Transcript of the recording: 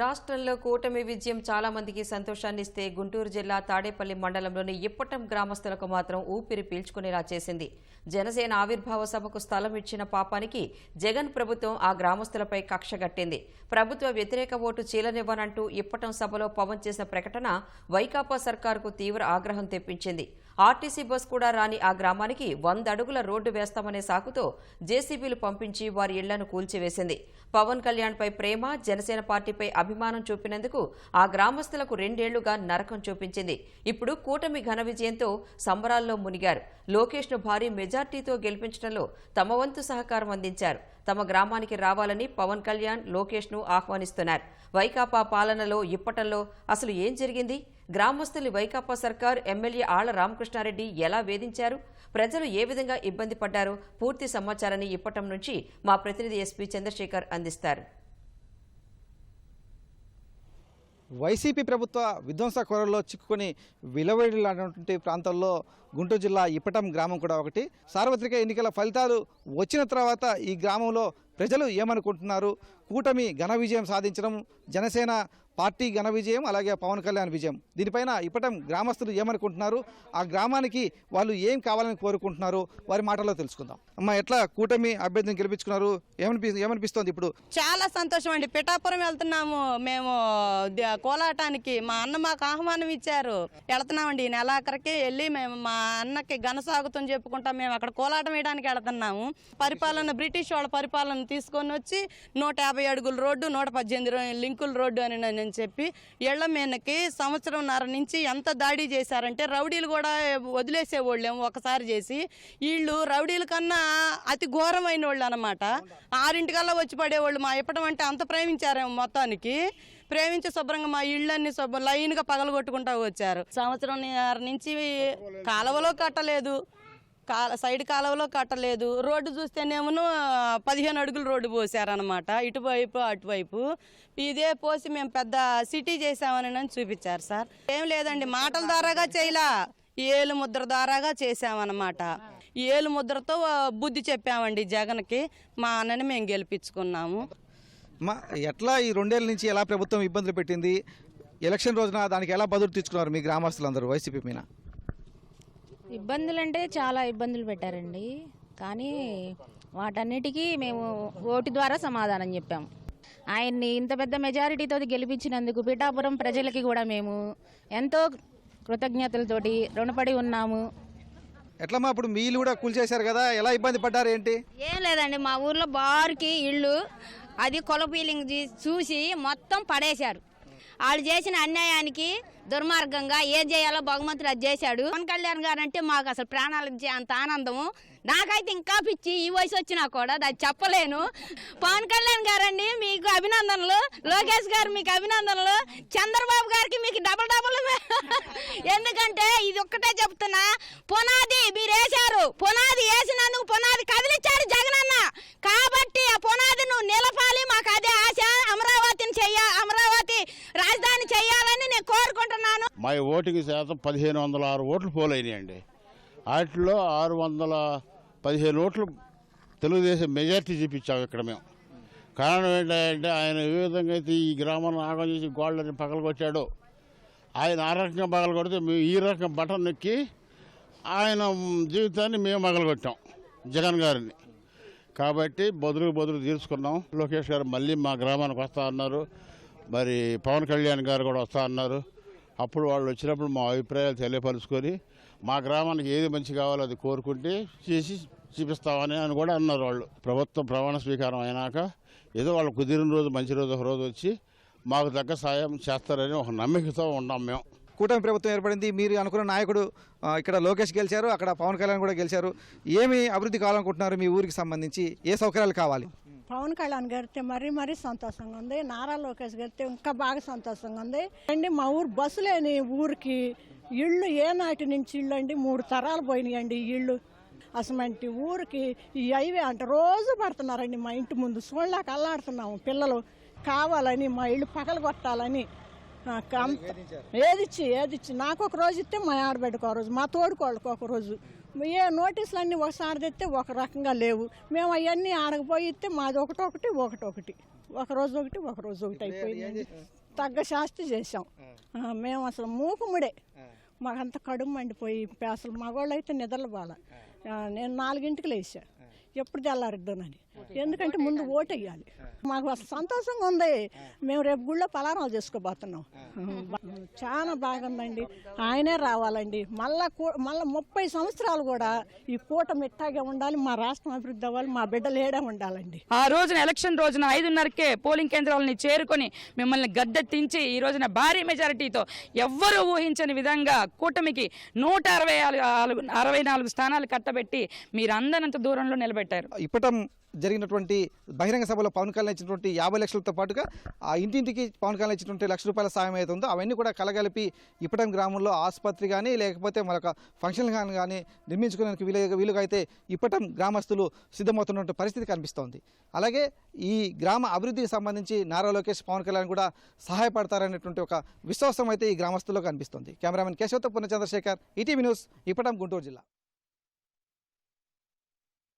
రాష్ట్రంలో కూటమి విజయం చాలా మందికి సంతోషాన్ని ఇస్తే గుంటూరు జిల్లా తాడేపల్లి మండలంలోని ఇప్పటం గ్రామస్తులకు మాత్రం ఊపిరి పీల్చుకునేలా చేసింది. జనసేన ఆవిర్భావ సభకు స్థలం ఇచ్చిన పాపానికి జగన్ ప్రభుత్వం ఆ గ్రామస్తులపై కక్షగట్టింది ప్రభుత్వ వ్యతిరేక ఓటు చీలనివ్వనంటూ ఇప్పటం సభలో పవన్ చేసిన ప్రకటన వైకాపా సర్కారుకు తీవ్ర ఆగ్రహం తెప్పించింది. ఆర్టీసీ బస్ కూడా రాని ఆ గ్రామానికి వంద అడుగుల రోడ్డు వేస్తామనే సాకుతో జేసీబీలు పంపించి వారి ఇళ్ళను కూల్చివేసింది. పవన్ కళ్యాణ్పై ప్రేమ జనసేన పార్టీపై అభిమానం చూపినందుకు ఆ గ్రామస్తులకు రెండేళ్ళుగా నరకం చూపించింది. ఇప్పుడు కూటమి ఘన విజయంతో సంబరాల్లో మునిగారు. లోకేష్ను భారీ మెజార్టీతో గెలిపించడంలో తమ వంతు సహకారం అందించారు. తమ గ్రామానికి రావాలని పవన్ కళ్యాణ్ లోకేష్ను ఆహ్వానిస్తున్నారు. వైకాపా పాలనలో ఇప్పటంలో అసలు ఏం జరిగింది? గ్రామస్తుల్ని వైకాపా సర్కార్ ఎమ్మెల్యే ఆళ్ళ రామకృష్ణారెడ్డి ఎలా వేధించారు? ప్రజలు ఏ విధంగా ఇబ్బంది పడ్డారో పూర్తి సమాచారాన్ని ఇప్పటం నుంచి మా ప్రతినిధి ఎస్పీ చంద్రశేఖర్ అందిస్తారు. వైసీపీ ప్రభుత్వ విధ్వంస కోరల్లో చిక్కుకొని విలవెల్లాడినటువంటి ప్రాంతాల్లో గుంటూరు జిల్లా ఇప్పటం గ్రామం కూడా ఒకటి. సార్వత్రిక ఎన్నికల ఫలితాలు వచ్చిన తర్వాత ఈ గ్రామంలో ప్రజలు ఏమనుకుంటున్నారు? కూటమి ఘన విజయం సాధించడం జనసేన పార్టీ ఘన విజయం అలాగే పవన్ కళ్యాణ్ విజయం. దీనిపైన ఇప్పటం గ్రామస్తులు ఏమనుకుంటున్నారు? ఆ గ్రామానికి వాళ్ళు ఏం కావాలని కోరుకుంటున్నారు? వారి మాటల్లో తెలుసుకుందాం. అమ్మ ఎట్లా కూటమి అభ్యర్థిని గెలిపించుకున్నారు? ఏమనిపి ఏమనిపిస్తోంది ఇప్పుడు? చాలా సంతోషం అండి పిఠాపురం వెళ్తున్నాము. మేము కోలాటానికి మా అన్న మాకు ఆహ్వానం ఇచ్చారు. వెళ్తున్నామండి. ఈ నెలాఖరికి వెళ్ళి మేము మా అన్నకి ఘనసాగుతం చెప్పుకుంటాం మేము అక్కడ కోలాటం వేయడానికి వెళ్తున్నాము. పరిపాలన బ్రిటిష్ వాళ్ళ పరిపాలన తీసుకొని వచ్చి నూట యాభై అడుగుల రోడ్డు నూట పద్దెనిమిది లింకుల రోడ్డు అని నేను చెప్పి ఇళ్ళ మీదకి సంవత్సరంన్నర నుంచి ఎంత దాడి చేశారంటే రౌడీలు కూడా వదిలేసేవాళ్ళేమో ఒకసారి చేసి వీళ్ళు రౌడీల కన్నా అతి ఘోరమైన వాళ్ళు అనమాట ఆరింటికల్లా వచ్చి పడేవాళ్ళు మా ఇప్పటం అంటే అంత ప్రేమించారేమో మొత్తానికి. ప్రేమించి శుభ్రంగా మా ఇళ్ళన్ని శుభ్రం లైన్గా పగలగొట్టుకుంటా వచ్చారు. సంవత్సరం నుంచి కాలువలో కట్టలేదు. కాల సైడ్ కాలువలో కట్టలేదు. రోడ్డు చూస్తేనేమో పదిహేను అడుగులు రోడ్డు పోసారనమాట ఇటువైపు అటువైపు. ఇదే పోసి మేము పెద్ద సిటీ చేసామని అని చూపించారు సార్. ఏం లేదండి మాటల ద్వారాగా చేయలా. ఏలు ముద్ర ద్వారాగా చేసామన్నమాట ఏలు ముద్రతో బుద్ధి చెప్పామండి జగన్కి. మా అన్నని మేము గెలిపించుకున్నాము. అమ్మ ఎట్లా ఈ రెండేళ్ళ నుంచి ఎలా ప్రభుత్వం ఇబ్బందులు పెట్టింది? ఎలక్షన్ రోజున దానికి ఎలా బదులు తీర్చుకున్నారు మీ గ్రామస్తులందరూ వైసీపీ మీద? ఇబ్బందులు అంటే చాలా ఇబ్బందులు పెట్టారండి. కానీ వాటన్నిటికీ మేము ఓటు ద్వారా సమాధానం చెప్పాము ఆయన్ని ఇంత పెద్ద మెజారిటీతో గెలిపించినందుకు పిఠాపురం ప్రజలకి కూడా మేము ఎంతో కృతజ్ఞతలతోటి రుణపడి ఉన్నాము. ఇప్పుడు మీ ఇల్లు కూడా కూల్చేశారు కదా? ఎలా ఇబ్బంది పడ్డారు ఏంటి? ఏం లేదండి మా ఊర్లో బారుకి ఇల్లు అది కొలపీలింగ్ చూసి మొత్తం పడేశారు. వాళ్ళు చేసిన అన్యాయానికి దుర్మార్గంగా ఏం చేయాలో భగవంతుడు అది చేశాడు. పవన్ కళ్యాణ్ గారు అంటే మాకు అసలు ప్రాణాలు అంత ఆనందము. నాకైతే ఇంకా పిచ్చి ఈ వయసు వచ్చినా కూడా అది చెప్పలేను. పవన్ కళ్యాణ్ గారండి మీకు అభినందనలు. లోకేష్ గారు మీకు అభినందనలు. చంద్రబాబు గారికి మీకు డబుల్ డబుల్. ఎందుకంటే ఇది ఒక్కటే చెప్తున్నా పునాది మీరు వేశారు పునాది వేసినందుకు పునాది కదిలిచ్చారు జగనన్న. కాబట్టి ఆ పునాది నువ్వు నిలపాలి మా ఓటింగ్ శాతం పదిహేను వందల ఆరు ఓట్లు పోలైనాయండి. వాటిలో ఆరు వందల పదిహేను ఓట్లు తెలుగుదేశం మెజార్టీ చూపించాము ఇక్కడ మేము. కారణం ఏంటంటే ఆయన ఏ విధంగా అయితే ఈ గ్రామాన్ని ఆగం చేసి గోళ్ళని పగలగొచ్చాడో ఆయన ఆ రకంగా పగలగొడితే మేము ఈ రకం బటన్ నొక్కి ఆయన జీవితాన్ని మేము పగలగొట్టాం జగన్ గారిని. కాబట్టి బదులు బదులు తీర్చుకున్నాం. లోకేష్ గారు మళ్ళీ మా గ్రామానికి వస్తా అన్నారు. మరి పవన్ కళ్యాణ్ గారు కూడా వస్తా అన్నారు. అప్పుడు వాళ్ళు వచ్చినప్పుడు మా అభిప్రాయాలు తెలియపరుచుకొని మా గ్రామానికి ఏది మంచి కావాలో అది కోరుకుంటే చేసి చూపిస్తామని అని కూడా అన్నారు వాళ్ళు. ప్రభుత్వం ప్రమాణ స్వీకారం అయినాక ఏదో వాళ్ళు కుదిరిన రోజు మంచి రోజు ఒక రోజు వచ్చి మాకు తగ్గ సాయం చేస్తారని ఒక నమ్మికతో ఉన్నాం మేము. కూటమి ప్రభుత్వం ఏర్పడింది మీరు అనుకున్న నాయకుడు ఇక్కడ లోకేష్ గెలిచారు అక్కడ పవన్ కళ్యాణ్ కూడా గెలిచారు. ఏమి అభివృద్ధి కావాలనుకుంటున్నారు మీ ఊరికి సంబంధించి? ఏ సౌకర్యాలు కావాలి? పవన్ కళ్యాణ్ గెలితే మరీ మరీ సంతోషంగా ఉంది. నారా లోకేష్ గెలితే ఇంకా బాగా సంతోషంగా ఉంది. అండి మా ఊరు బస్సు లేని ఊరికి ఇళ్ళు ఏ నాటి నుంచి ఇళ్ళు అండి? మూడు తరాలు పోయినాయండి ఇళ్ళు. అసమంటి ఊరికి ఈ హైవే అంటే రోజు పడుతున్నారండి మా ఇంటి ముందు. చూడలేక అల్లాడుతున్నాము పిల్లలు. కావాలని మా ఇల్లు పగలగొట్టాలని ఆ, కం- ఏదిచ్చి ఏదిచ్చి నాకు ఒక రోజు ఇస్తే మా ఆడబిడ్డకు ఒక రోజు మా తోడుకోళ్ళకి ఒక రోజు. ఏ నోటీసులు అన్నీ ఒకసారి తెస్తే ఒక రకంగా లేవు. మేము అవన్నీ ఆడకపోయి ఇస్తే మాది ఒకటొకటి ఒకటొకటి ఒక రోజు ఒకటి ఒక రోజు ఒకటి అయిపోయింది తగ్గ శాస్తి చేసాం మేము అసలు మూకుముడే. మాకంత కడుపు మండిపోయి అసలు మగవాళ్ళు అయితే నిద్రలు బాల నేను నాలుగింటికి లేచా ఎప్పుడు తెల్లారిద్దానని ఎందుకంటే ముందు ఓటు వేయాలి మాకు అసలు సంతోషంగా ఉంది. మేము రేపు గుళ్ళో పలారాలు చేసుకోబోతున్నాం. చాలా బాగుందండి. ఆయనే రావాలండి. మళ్ళా మళ్ళా ముప్పై సంవత్సరాలు కూడా ఈ కూటమి ఇట్టాగే ఉండాలి. మా రాష్ట్రం అభివృద్ధి అవ్వాలి. మా బిడ్డలు ఏడే ఉండాలండి. ఆ రోజున ఎలక్షన్ రోజున ఐదున్నరకే పోలింగ్ కేంద్రాలని చేరుకొని మిమ్మల్ని గద్దెత్తించి ఈ రోజున భారీ మెజారిటీతో ఎవ్వరూ ఊహించని విధంగా కూటమికి నూట అరవై నాలుగు అరవై నాలుగు స్థానాలు కట్టబెట్టి మీరు అందనంత దూరంలో నిలబెట్టారు. ఇప్పటం జరిగినటువంటి బహిరంగ సభలో పవన్ కళ్యాణ్ ఇచ్చినటువంటి యాభై లక్షలతో పాటుగా ఆ ఇంటింటికి పవన్ కళ్యాణ్ ఇచ్చినటువంటి లక్ష రూపాయల సాయం ఏదైతే ఉందో అవన్నీ కూడా కలగలిపి ఇప్పటం గ్రామంలో ఆసుపత్రి కానీ లేకపోతే మరొక ఫంక్షన్ హాల్ కానీ నిర్మించుకోవడానికి వీలు వీలుగా అయితే ఇప్పటం గ్రామస్తులు సిద్ధమవుతున్నటువంటి పరిస్థితి కనిపిస్తోంది. అలాగే ఈ గ్రామ అభివృద్ధికి సంబంధించి నారా లోకేష్ పవన్ కళ్యాణ్ కూడా సహాయపడతారనేటువంటి ఒక విశ్వాసం అయితే ఈ గ్రామస్తుల్లో కనిపిస్తోంది. కెమెరామెన్ కేశవతో పూర్ణ చంద్రశేఖర్ ఈటీవీ న్యూస్ ఇప్పటం గుంటూరు జిల్లా.